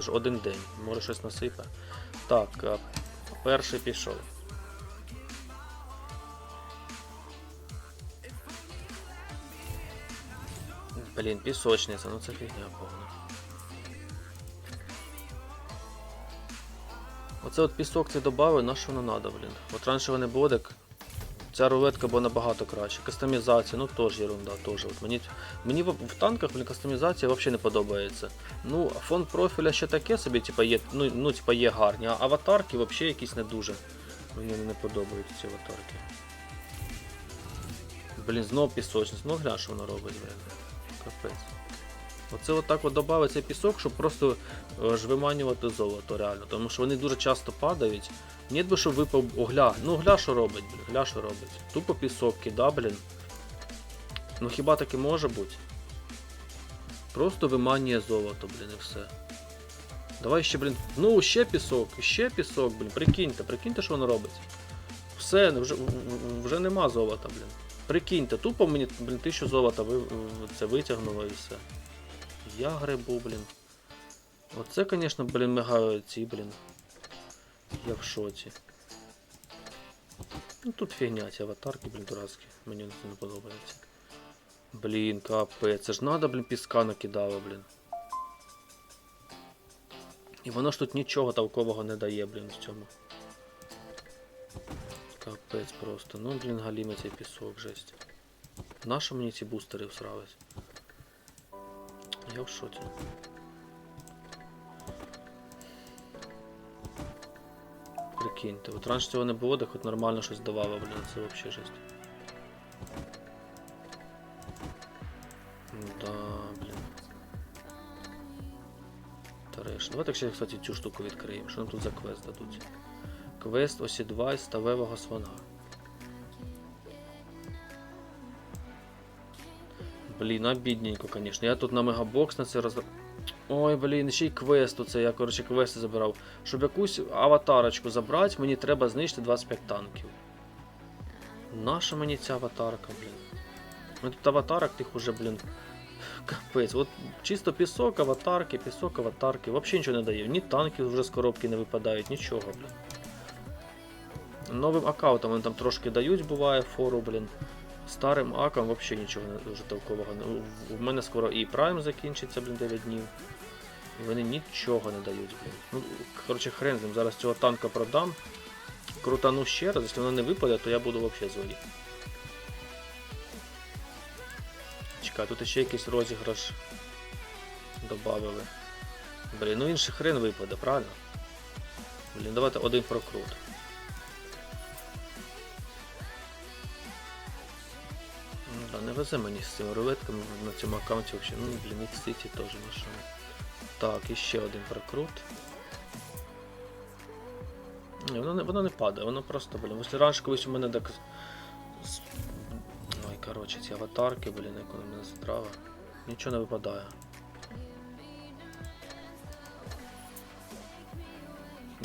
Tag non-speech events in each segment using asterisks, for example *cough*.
Ж один день, може щось насипе. Так, перший пішов. Блін, пісочниця, ну це фігня повна. Оце от пісок це додали, на що воно треба, блін. От раніше вони було. Ця рулетка була набагато краще. Кастомізація, ну теж ерунда, теж. От мені, мені в, в танках блін, кастомізація взагалі не подобається. Ну, фон профіля ще таке собі, типа, є, ну, ну, типа, є гарні, а аватарки взагалі якісь не дуже. Мені не подобаються ці аватарки. Блін, знов пісочниця. Ну глянь, що воно робить, блін. Капець. Оце отак от цей пісок, щоб просто е, ж виманювати золото, реально. Тому що вони дуже часто падають. Ні, би, щоб випав огля. Ну гля що робить, блін, гля що робить. Тупо пісок кида, блін. Ну хіба таке може бути? Просто виманює золото, блін, і все. Давай ще, блін. Ну, ще пісок, ще пісок, блін. Прикиньте, прикиньте, що воно робить. Все, вже, вже нема золота, блін. Прикиньте, тупо мені, блін, тисячу золота ви, це витягнуло і все. Я грибу, блін. Оце, звісно, блін, мега ці, блін. Я в шоці. Ну тут фігня, ці аватарки, блін, дурацькі. Мені це не подобається. Блін, капець, це ж надо, блін, піска накидало, блін. І воно ж тут нічого толкового не дає, блін, в цьому. Капець просто. Ну, блін, галіме цей пісок, жесть. Нащо мені ці бустери всрались? Я в шоці. Прикиньте, от раніше цього не було, де хоч нормально щось давало, блін, це взагалі жесть. Да, блін. Тареш. Давайте ще, кстати, цю штуку відкриємо. Що нам тут за квест дадуть? Квест осідвай ставевого слона. Блін, обідненько, звісно. Я тут на мегабокс на це роз... Ой, блін, ще й квест оце, я, коротше, квести забирав. Щоб якусь аватарочку забрати, мені треба знищити 25 танків. Наша мені ця аватарка, блін. Ну тут аватарок тих уже, блін. Капець, от чисто пісок, аватарки, пісок, аватарки. Взагалі нічого не дає. Ні танків вже з коробки не випадають, нічого, блін. Новим аккаунтам вони там трошки дають, буває, фору, блін. Старим акам взагалі нічого не дуже толкового. У мене скоро і Prime закінчиться, блін, 9 днів. І вони нічого не дають, блін. Ну, коротше, хрен з ним. Зараз цього танка продам. Крутану ще раз, якщо воно не випаде, то я буду взагалі злий. Чекай, тут ще якийсь розіграш добавили. Блін, ну інший хрен випаде, правильно? Блін, давайте один прокрут. Ну не везе мені з цими рулетками на цьому аккаунті взагалі. Ну, блін, Мікс Сіті теж машина. Так, і ще один прокрут. Ні, воно не, воно не падає, воно просто, блін. Ось раніше колись у мене так. Ой, коротше, ці аватарки, блін, як у мене задрали. Нічого не випадає.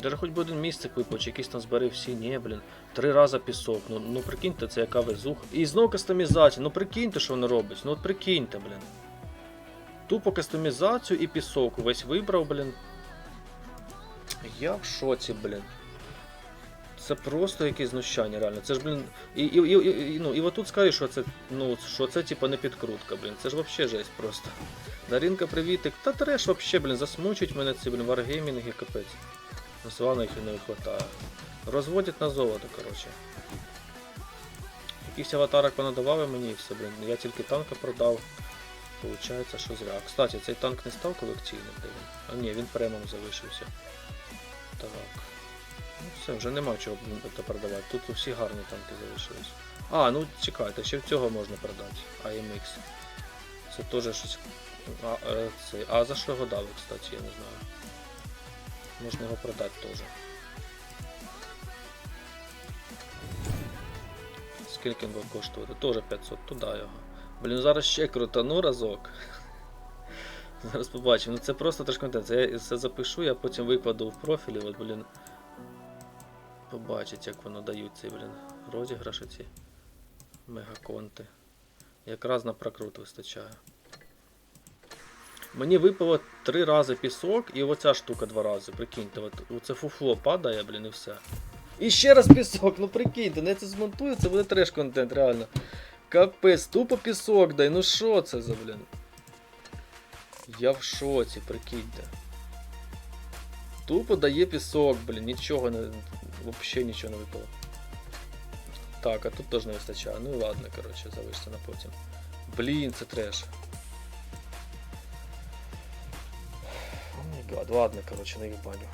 Даже хоч би один місцик випав, чи якийсь там збери всі, ні, блін. Три рази пісок. Ну, ну прикиньте, це яка везуха. І знову кастомізація. Ну прикиньте, що воно робить. Ну от прикиньте, блін. Тупо кастомізацію і пісок. Весь вибрав, блін. Я в шоці, блін. Це просто якесь знущання, реально. Це ж, блін. І, і, і, і, ну, і отут скажеш, що це, ну, що це типа не підкрутка, блін. Це ж вообще жесть просто. Даринка, привітик. Та треш вообще, блін, засмучують мене ці, блін, варгеймінги, капець. На славно їх не вистачає. Розводять на золото, коротше. Якийсь аватарок понадавали мені і все, блін. Я тільки танка продав. Получається, що зря. А, Кстати, цей танк не став колекційним, він? А ні, він премом залишився. Так. Ну все, вже нема чого це продавати. Тут всі гарні танки залишились. А, ну чекайте, ще в цього можна продати. AMX. Це теж щось. А, е, це... а за що його дали, кстати, я не знаю. Можна його продати теж. Скільки він буде коштувати? Теж 500, туди його. Блін, зараз ще крутану разок. *laughs* Зараз побачимо. Ну це просто теж контент. Я все запишу, я потім викладу в профілі, от, блін. Побачить, як воно дають ці, блін, розіграші ці мегаконти. Якраз на прокрут вистачає. Мені випало три рази пісок і оця штука два рази. Прикиньте, от, оце фуфло падає, блін, і все. І ще раз пісок, ну прикиньте, не це змонтую, це буде треш контент, реально. Капець, тупо пісок дай, ну що це за, блін? Я в шоці, прикиньте. Тупо дає пісок, блін, нічого не. Взагалі нічого не випало. Так, а тут теж не вистачає. Ну ладно, коротше, залишиться на потім. Блін, це треш. О май гад, ладно, коротше, не їх баню.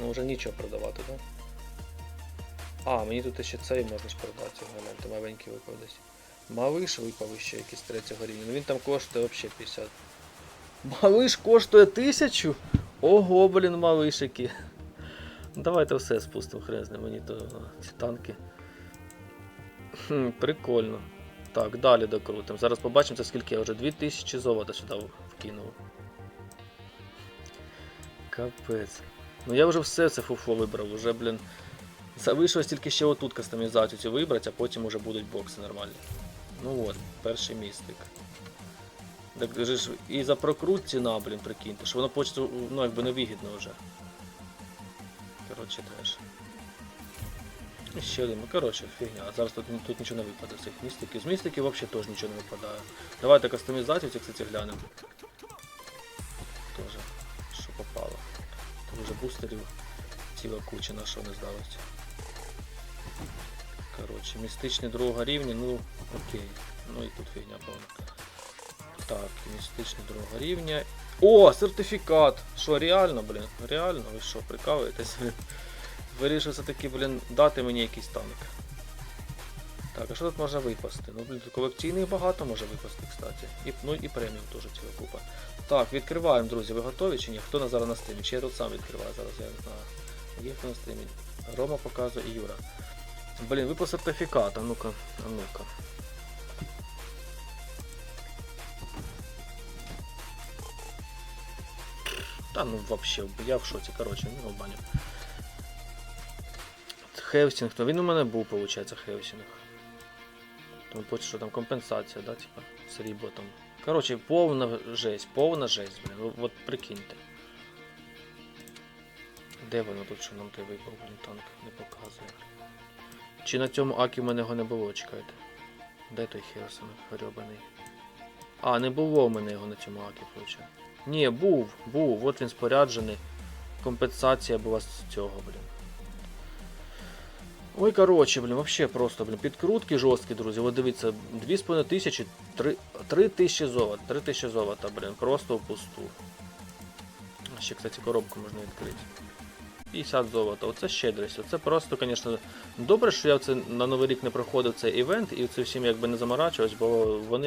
Ну вже нічого продавати, так? А, мені тут ще цей можна продати, гляньте, маленький випав десь. Малиш випав ще якийсь третього рівня. Ну він там коштує взагалі 50. Малиш коштує тисячу? Ого, блін, малишики. Ну, Давайте все спустимо, ним, мені то ці танки. Хм, прикольно. Так, далі докрутимо. Зараз побачимо, це скільки я вже 2000 золота сюди вкинув. Капець. Ну я вже все це фуфло вибрав, уже, блін. Залишилось тільки ще отут кастомізацію цю вибрати, а потім уже будуть бокси нормальні. Ну от, перший містик. Так ж і за прокрут ціна, блін, прикиньте, що воно почту, ну якби не вигідно вже. Коротше, теж. І ще один, ну коротше, фігня. Зараз тут, тут нічого не випаде з цих містиків. З містиків взагалі теж нічого не випадає. Давайте кастомізацію цих, кстати, глянемо. Бустерів ціла куча на що не здалося. Коротше, містичний другого рівня, ну окей. Ну і тут фігня повна. Так, містичний другого рівня. О, сертифікат! Що, реально, блін? Реально? Ви що, прикалуєтесь? *laughs* Вирішив все-таки, блін, дати мені якийсь танк. Так, а що тут можна випасти? Ну, блін, колекційних багато може випасти, кстати. І, ну і преміум теж ціла купа. Так, відкриваємо, друзі, ви готові чи ні? Хто на зараз на стрімі? Чи я тут сам відкриваю зараз, я не знаю. Є хто на стрімі? Рома показує і Юра. Блін, випав сертифікат, а ну-ка, а ну-ка. Та ну вообще, я в шоці, коротше, ну баню. Хевсінг, то він у мене був, виходить, Хевсінг. Тому потім що там компенсація, да, типа, срібло там. Коротше, повна жесть, повна жесть, блін. От прикиньте. Де воно тут, що нам той випав, блін, танк не показує. Чи на цьому акі в мене його не було, чекайте. Де той Херсон гребаний? А, не було в мене його на цьому акі, виходить. Ні, був, був, от він споряджений. Компенсація була з цього, блін. Ой, коротше, блін, вообще просто, блін, підкрутки жорсткі, друзі. От дивіться, 2,5 тисячі, 3, 3 тисячі золота, 3 тисячі золота, блін, просто впусту. Ще, кстати, коробку можна відкрити. 50 золота, оце щедрість. Оце просто, звісно, добре, що я це на Новий рік не проходив цей івент і це всім якби не заморачувався, бо вони